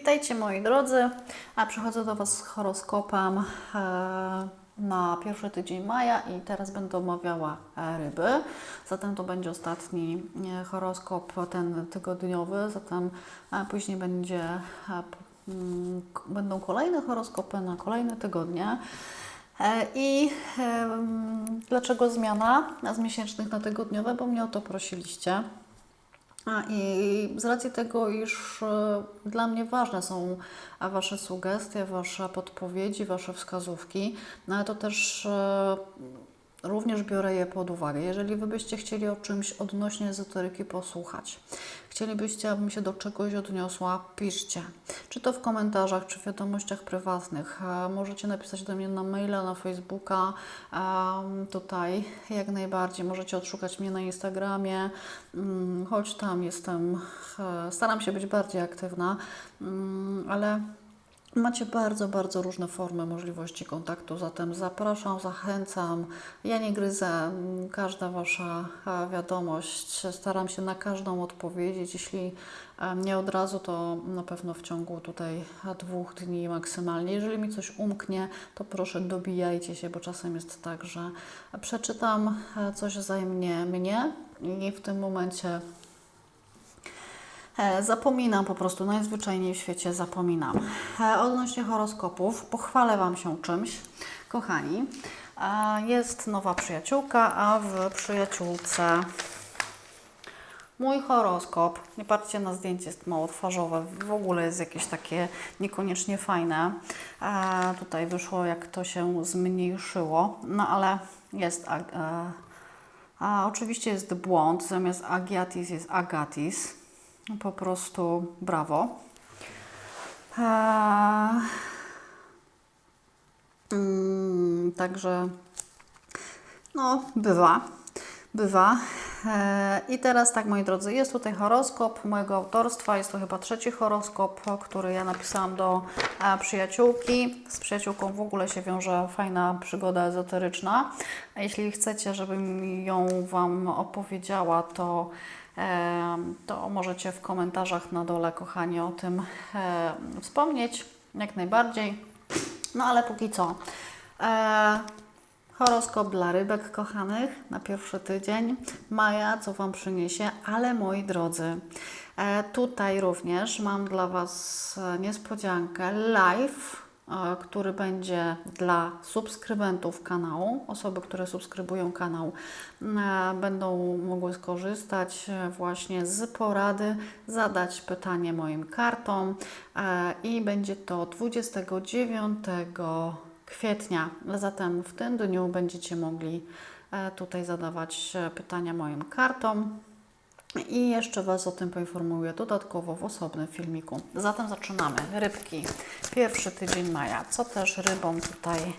Witajcie moi drodzy, a przychodzę do Was z horoskopem e, na pierwszy tydzień maja i teraz będę omawiała e, ryby. Zatem to będzie ostatni e, horoskop, ten tygodniowy, zatem później będzie, mm, będą kolejne horoskopy na kolejne tygodnie. I dlaczego zmiana z miesięcznych na tygodniowe? Bo mnie o to prosiliście. A i z racji tego, iż e, dla mnie ważne są Wasze sugestie, Wasze podpowiedzi, Wasze wskazówki, no to też e, również biorę je pod uwagę. Jeżeli Wy byście chcieli o czymś odnośnie ezoteryki posłuchać, chcielibyście, abym się do czegoś odniosła, piszcie. Czy to w komentarzach, czy w wiadomościach prywatnych. E, Możecie napisać do mnie na maila, na Facebooka, tutaj jak najbardziej. Możecie odszukać mnie na Instagramie, mm, choć tam jestem, e, staram się być bardziej aktywna, mm, ale Macie bardzo, bardzo różne formy możliwości kontaktu, zatem zapraszam, zachęcam. Ja nie gryzę, każda Wasza e, wiadomość, staram się na każdą odpowiedzieć. Jeśli e, nie od razu, to na pewno w ciągu tutaj e, dwóch dni maksymalnie. Jeżeli mi coś umknie, to proszę dobijajcie się, bo czasem jest tak, że przeczytam coś zajmie mnie i w tym momencie Zapominam po prostu, najzwyczajniej w świecie zapominam. E, Odnośnie horoskopów, pochwalę Wam się czymś, kochani. E, Jest nowa przyjaciółka, a w przyjaciółce mój horoskop, nie patrzcie na zdjęcie, jest mało twarzowe, w ogóle jest jakieś takie niekoniecznie fajne. E, Tutaj wyszło, jak to się zmniejszyło, no ale jest... ag- e, A oczywiście jest błąd, zamiast Agiatis jest Agatis. Po prostu brawo. Eee, mm, także no, bywa. Bywa. Eee, I teraz tak, moi drodzy, jest tutaj horoskop mojego autorstwa. Jest to chyba trzeci horoskop, który ja napisałam do e, przyjaciółki. Z przyjaciółką w ogóle się wiąże fajna przygoda ezoteryczna. A jeśli chcecie, żebym ją Wam opowiedziała, to to możecie w komentarzach na dole, kochani, o tym wspomnieć, jak najbardziej. No ale póki co, e, horoskop dla rybek kochanych na pierwszy tydzień maja, co Wam przyniesie, ale moi drodzy, e, tutaj również mam dla Was e, niespodziankę live który będzie dla subskrybentów kanału. Osoby, które subskrybują kanał, e, będą mogły skorzystać e, właśnie z porady, zadać pytanie moim kartom e, i będzie to 29 kwietnia. Zatem w tym dniu będziecie mogli e, tutaj zadawać e, pytania moim kartom. I jeszcze Was o tym poinformuję dodatkowo w osobnym filmiku. Zatem zaczynamy. Rybki. Pierwszy tydzień maja. Co też rybom tutaj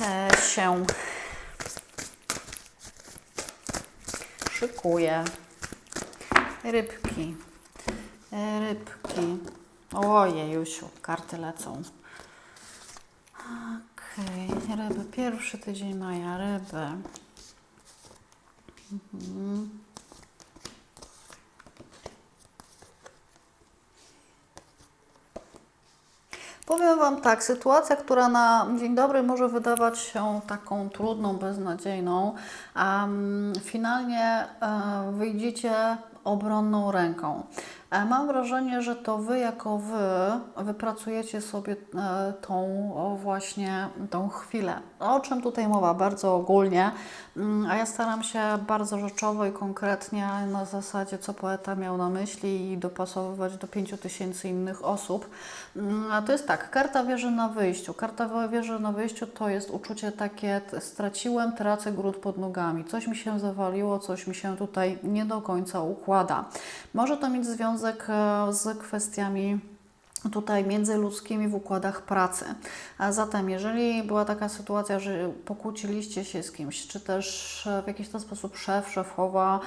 e, się szykuje? Rybki. E, Rybki. Ojej, Jusiu, karty lecą. Okej, ryby. Pierwszy tydzień maja. Ryby. Mhm. Powiem Wam tak, sytuacja, która na dzień dobry może wydawać się taką trudną, beznadziejną, um, finalnie e, wyjdziecie obronną ręką. Mam wrażenie, że to Wy jako Wy wypracujecie sobie e, tą właśnie tą chwilę. O czym tutaj mowa? Bardzo ogólnie, Mm, a ja staram się bardzo rzeczowo i konkretnie na zasadzie, co poeta miał na myśli i dopasowywać do pięciu tysięcy innych osób. Mm, A to jest tak, karta wieży na wyjściu. Karta wieży na wyjściu to jest uczucie takie, straciłem, tracę grunt pod nogami. Coś mi się zawaliło, coś mi się tutaj nie do końca układa. Może to mieć związek e, z kwestiami tutaj międzyludzkimi w układach pracy. A zatem, jeżeli była taka sytuacja, że pokłóciliście się z kimś, czy też e, w jakiś ten sposób szef, szefowa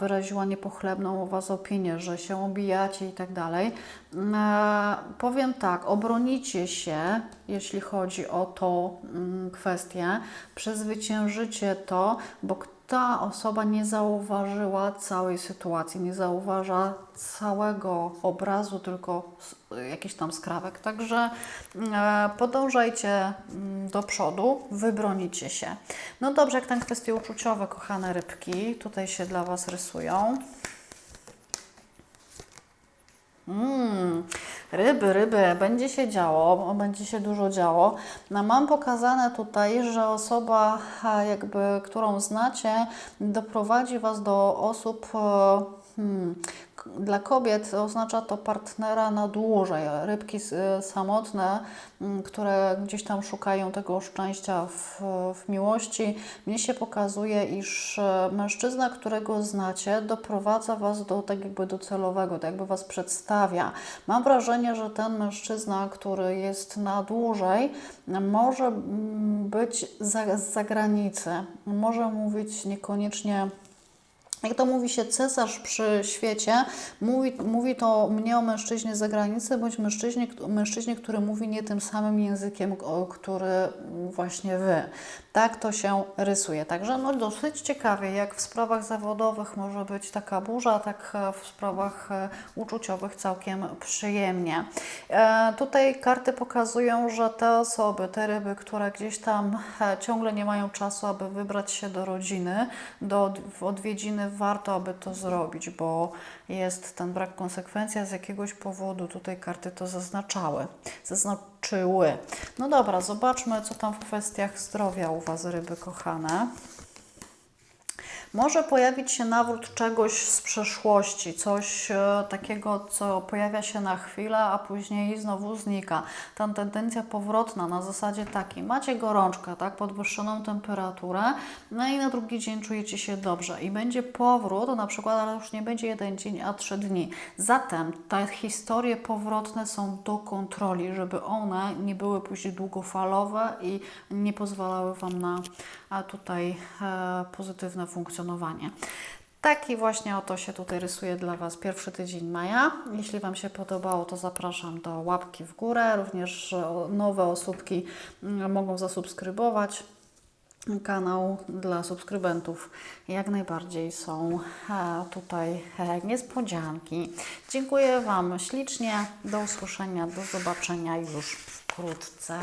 wyraziła niepochlebną o Was opinię, że się obijacie i tak dalej, mm, e, powiem tak, obronicie się, jeśli chodzi o tą mm, kwestię, przezwyciężycie to, bo ta osoba nie zauważyła całej sytuacji, nie zauważa całego obrazu, tylko jakiś tam skrawek. Także e, podążajcie mm, do przodu, wybronicie się. No dobrze, jak tam kwestie uczuciowe, kochane rybki, tutaj się dla Was rysują. Mm, ryby, ryby, będzie się działo, będzie się dużo działo. No, mam pokazane tutaj, że osoba, a, jakby, którą znacie, doprowadzi Was do osób. Hmm, dla kobiet oznacza to partnera na dłużej. Rybki s- samotne, mm, które gdzieś tam szukają tego szczęścia w, w miłości, mnie się pokazuje, iż e, mężczyzna, którego znacie, doprowadza Was do tak jakby docelowego, tak jakby Was przedstawia. Mam wrażenie, że ten mężczyzna, który jest na dłużej, może mm, być z zagranicy, może mówić niekoniecznie jak to mówi się cesarz przy świecie, mówi, mówi to mnie o mężczyźnie z zagranicy, bądź mężczyźnie, mężczyźnie, który mówi nie tym samym językiem, który właśnie wy. Tak to się rysuje. Także no dosyć ciekawie, jak w sprawach zawodowych może być taka burza, tak w sprawach e, uczuciowych całkiem przyjemnie. E, tutaj karty pokazują, że te osoby, te ryby, które gdzieś tam e, ciągle nie mają czasu, aby wybrać się do rodziny, do odwiedziny, warto, aby to zrobić, bo jest ten brak konsekwencji, z jakiegoś powodu tutaj karty to zaznaczały, zaznaczyły. No dobra, zobaczmy, co tam w kwestiach zdrowia u Was, ryby kochane. Może pojawić się nawrót czegoś z przeszłości, coś e, takiego, co pojawia się na chwilę, a później znowu znika. Ta tendencja powrotna na zasadzie takiej, macie gorączkę, tak, podwyższoną temperaturę, no i na drugi dzień czujecie się dobrze i będzie powrót, na przykład, ale już nie będzie jeden dzień, a trzy dni. Zatem te historie powrotne są do kontroli, żeby one nie były później długofalowe i nie pozwalały Wam na tutaj e, pozytywne funkcjonowanie. Taki właśnie oto się tutaj rysuje dla Was pierwszy tydzień maja. Jeśli Wam się podobało, to zapraszam do łapki w górę. Również nowe osóbki mm, mogą zasubskrybować kanał dla subskrybentów. Jak najbardziej są e, tutaj e, niespodzianki. Dziękuję Wam ślicznie. Do usłyszenia, do zobaczenia już wkrótce.